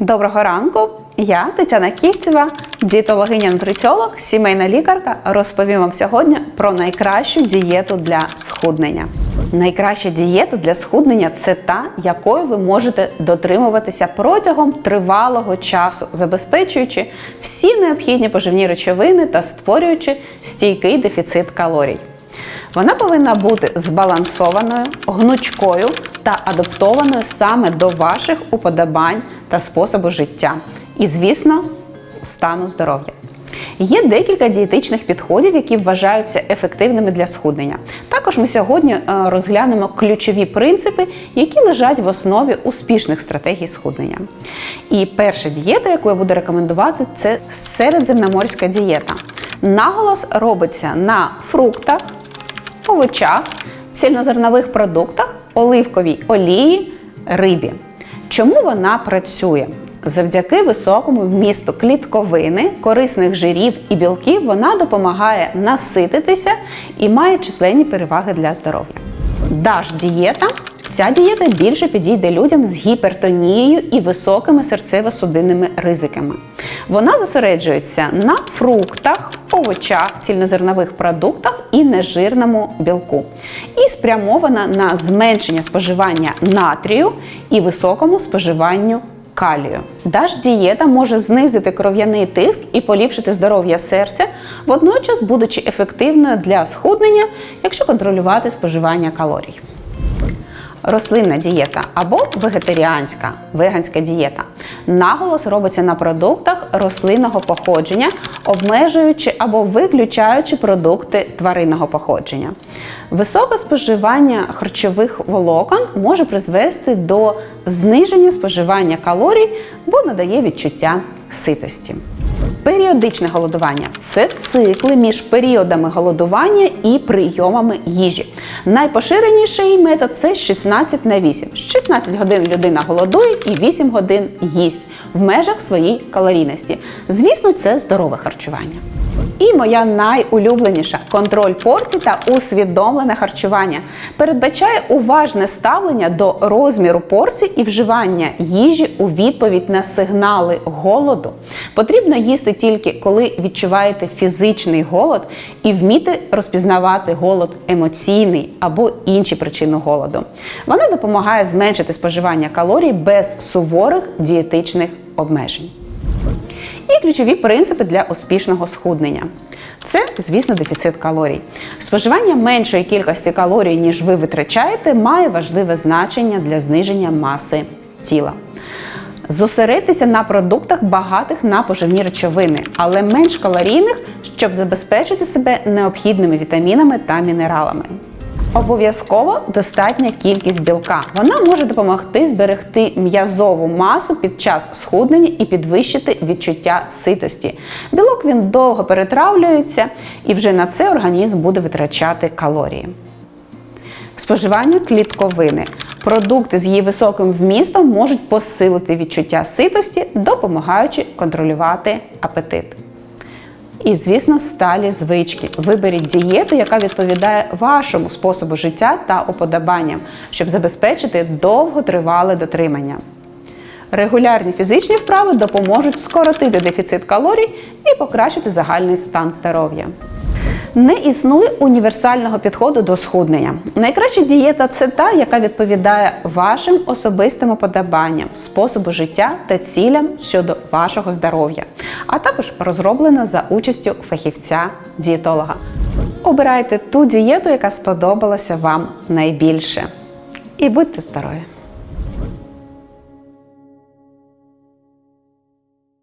Доброго ранку! Я Тетяна Ківцева, дієтологиня нутриціолог, сімейна лікарка. Розповім вам сьогодні про найкращу дієту для схуднення. Найкраща дієта для схуднення це та, якою ви можете дотримуватися протягом тривалого часу, забезпечуючи всі необхідні поживні речовини та створюючи стійкий дефіцит калорій. Вона повинна бути збалансованою, гнучкою та адаптованою саме до ваших уподобань та способу життя. І, звісно, стану здоров'я. Є декілька дієтичних підходів, які вважаються ефективними для схуднення. Також ми сьогодні е, розглянемо ключові принципи, які лежать в основі успішних стратегій схуднення. І перша дієта, яку я буду рекомендувати, це середземноморська дієта. Наголос робиться на фруктах, овочах, цільнозернових продуктах, оливковій олії, рибі. Чому вона працює? Завдяки високому вмісту клітковини, корисних жирів і білків вона допомагає насититися і має численні переваги для здоров'я. Даш дієта. Ця дієта більше підійде людям з гіпертонією і високими серцево-судинними ризиками. Вона зосереджується на фруктах, овочах, цільнозернових продуктах і нежирному білку. І спрямована на зменшення споживання натрію і високому споживанню калію. Даш дієта може знизити кров'яний тиск і поліпшити здоров'я серця, водночас будучи ефективною для схуднення, якщо контролювати споживання калорій. Рослинна дієта або вегетаріанська веганська дієта. Наголос робиться на продуктах рослинного походження, обмежуючи або виключаючи продукти тваринного походження. Високе споживання харчових волокон може призвести до зниження споживання калорій, бо надає відчуття ситості. Періодичне голодування це цикли між періодами голодування і прийомами їжі. Найпоширеніший метод це 16 на 8. 16 годин людина голодує і 8 годин їсть в межах своїй калорійності. Звісно, це здорове харчування. І моя найулюбленіша контроль порцій та усвідомлене харчування передбачає уважне ставлення до розміру порцій і вживання їжі у відповідь на сигнали голоду. Потрібно їсти тільки коли відчуваєте фізичний голод і вміти розпізнавати голод емоційний або інші причини голоду. Вона допомагає зменшити споживання калорій без суворих дієтичних обмежень. І ключові принципи для успішного схуднення. Це, звісно, дефіцит калорій. Споживання меншої кількості калорій, ніж ви витрачаєте, має важливе значення для зниження маси тіла. Зосередьтеся на продуктах, багатих на поживні речовини, але менш калорійних, щоб забезпечити себе необхідними вітамінами та мінералами. Обов'язково достатня кількість білка. Вона може допомогти зберегти м'язову масу під час схуднення і підвищити відчуття ситості. Білок він довго перетравлюється і вже на це організм буде витрачати калорії. Споживання клітковини. Продукти з її високим вмістом можуть посилити відчуття ситості, допомагаючи контролювати апетит. І, звісно, сталі звички. Виберіть дієту, яка відповідає вашому способу життя та уподобанням, щоб забезпечити довготривале дотримання. Регулярні фізичні вправи допоможуть скоротити дефіцит калорій і покращити загальний стан здоров'я. Не існує універсального підходу до схуднення. Найкраща дієта це та, яка відповідає вашим особистим уподобанням, способу життя та цілям щодо вашого здоров'я, а також розроблена за участю фахівця-дієтолога. Обирайте ту дієту, яка сподобалася вам найбільше. І будьте здорові!